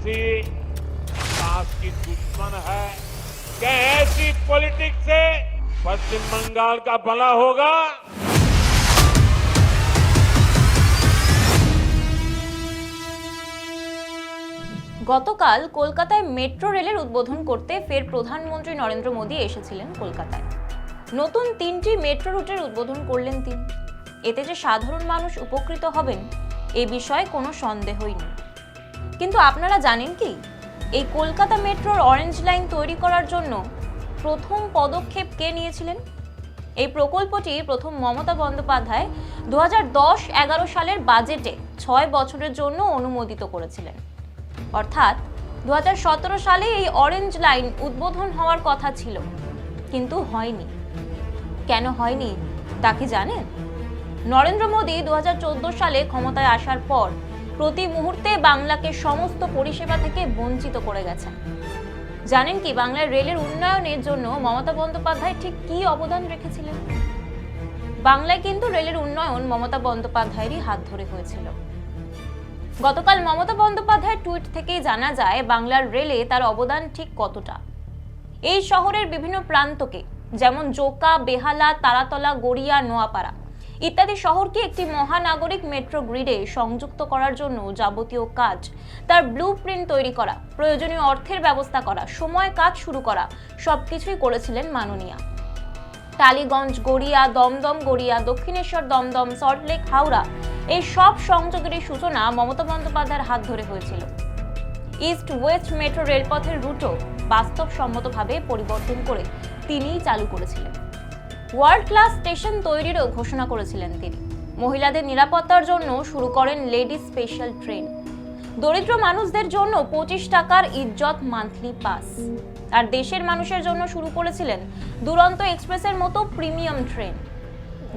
TMC विकास की दुश्मन है क्या ऐसी पॉलिटिक्स से पश्चिम बंगाल का भला होगा গতকাল কলকাতায় মেট্রো রেলের উদ্বোধন করতে ফের প্রধানমন্ত্রী নরেন্দ্র মোদী এসেছিলেন কলকাতায় নতুন তিনটি মেট্রো রুটের উদ্বোধন করলেন তিনি এতে যে সাধারণ মানুষ উপকৃত হবেন এ বিষয়ে কোনো সন্দেহই নেই কিন্তু আপনারা জানেন কি? এই কলকাতা মেট্রোর অরেঞ্জ লাইন তৈরি করার জন্য প্রথম পদক্ষেপ কে নিয়েছিলেন? এই প্রকল্পটি প্রথম মমতা বন্দ্যোপাধ্যায় দু হাজার দশ এগারো সালের বাজেটে ছয় বছরের জন্য অনুমোদিত করেছিলেন। অর্থাৎ দু হাজার সতেরো সালে এই অরেঞ্জ লাইন উদ্বোধন হওয়ার কথা ছিল, কিন্তু হয়নি। কেন হয়নি তা কি জানেন? নরেন্দ্র মোদী দু হাজার চোদ্দ সালে ক্ষমতায় আসার পর প্রতি মুহূর্তে বাংলাকে সমস্ত পরিষেবা থেকে বঞ্চিত করে গেছেন জানেন কি, বাংলার রেলের উন্নয়নের জন্য মমতা বন্দ্যোপাধ্যায় ঠিক কি অবদান রেখেছিলেন? বাংলায় কিন্তু রেলের উন্নয়ন মমতা বন্দ্যোপাধ্যায়েরই হাত ধরে হয়েছিল। গতকাল মমতা বন্দ্যোপাধ্যায়ের টুইট থেকেই জানা যায়, বাংলার রেলে তার অবদান ঠিক কতটা। এই শহরের বিভিন্ন প্রান্তকে, যেমন জোকা, বেহালা, তারাতলা, গড়িয়া, নোয়াপাড়া ইত্যাদি শহরকে একটি মহানাগরিক মেট্রো গ্রিডে সংযুক্ত করার জন্য যাবতীয় কাজ। তার ব্লু তৈরি করা, প্রয়োজনীয় অর্থের ব্যবস্থা করা, সময় কাজ শুরু করা, সবকিছুই করেছিলেন মাননীয়া। টালিগঞ্জ, গড়িয়া, দমদম, গড়িয়া, দক্ষিণেশ্বর, দমদম সল্টলেক হাওড়া, এই সব সংযোগের সূচনা মমতা বন্দ্যোপাধ্যায়ের হাত ধরে হয়েছিল। ইস্ট ওয়েস্ট মেট্রো রেলপথের রুটও বাস্তবসম্মতভাবে পরিবর্তন করে তিনিই চালু করেছিলেন। ওয়ার্ল্ড ক্লাস স্টেশন তৈরিরও ঘোষণা করেছিলেন তিনি। মহিলাদের নিরাপত্তার জন্য শুরু করেন লেডি স্পেশাল ট্রেন। দরিদ্র মানুষদের জন্য পঁচিশ টাকার ইজ্জত মান্থলি পাস। আর দেশের মানুষের জন্য শুরু করেছিলেন দুরন্ত এক্সপ্রেসের মতো প্রিমিয়াম ট্রেন।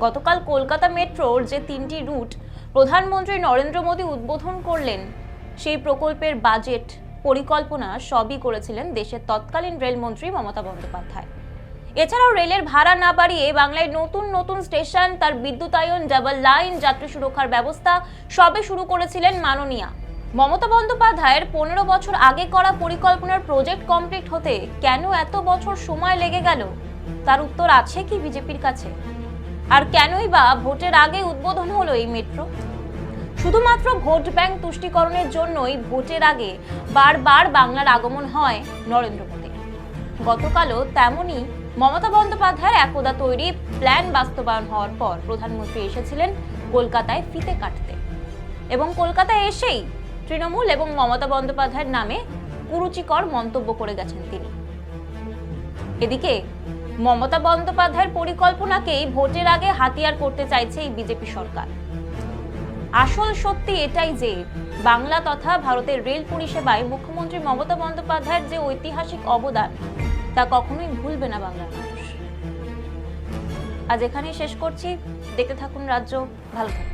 গতকাল কলকাতা মেট্রোর যে তিনটি রুট, প্রধানমন্ত্রী নরেন্দ্র মোদী উদ্বোধন করলেন, সেই প্রকল্পের বাজেট পরিকল্পনা সবই করেছিলেন দেশের তৎকালীন রেলমন্ত্রী মমতা বন্দ্যোপাধ্যায়। এছাড়াও রেলের ভাড়া না বাড়িয়ে বাংলায় নতুন নতুন স্টেশন, তার বিদ্যুতায়ন, ডাবল লাইন, যাত্রী সুরক্ষার ব্যবস্থা, সবে শুরু করেছিলেন মাননীয়া। মমতা বন্দ্যোপাধ্যায়ের পনেরো বছর আগে করা পরিকল্পনার প্রজেক্ট কমপ্লিট হতে কেন এত বছর সময় লেগে গেল? তার উত্তর আছে কি বিজেপির কাছে? আর কেনই বা ভোটের আগে উদ্বোধন হলো এই মেট্রো? শুধুমাত্র ভোট ব্যাংক তুষ্টিকরণের জন্যই ভোটের আগে বারবার বাংলার আগমন হয় নরেন্দ্র মোদী গতকালও তেমনই মমতা বন্দ্যোপাধ্যায়ের একদা তৈরি প্ল্যান বাস্তবায়ন হওয়ার পর প্রধানমন্ত্রী এসেছিলেন কলকাতায় ফিতে কাটতে। এবং কলকাতায় এসেই তৃণমূল এবং মমতা বন্দ্যোপাধ্যায়ের নামে কুরুচিকর মন্তব্য করে গেছেন তিনি। এদিকে মমতা বন্দ্যোপাধ্যায়ের পরিকল্পনাকেই ভোটের আগে হাতিয়ার করতে চাইছে এই বিজেপি সরকার। আসল সত্যি এটাই যে বাংলা তথা ভারতের রেল পরিষেবায় মুখ্যমন্ত্রী মমতা বন্দ্যোপাধ্যায়ের যে ঐতিহাসিক অবদান তা কখনোই ভুলবে না বাংলার মানুষ। আজ এখানেই শেষ করছি। দেখতে থাকুন রাজ্য। ভালো থাকবেন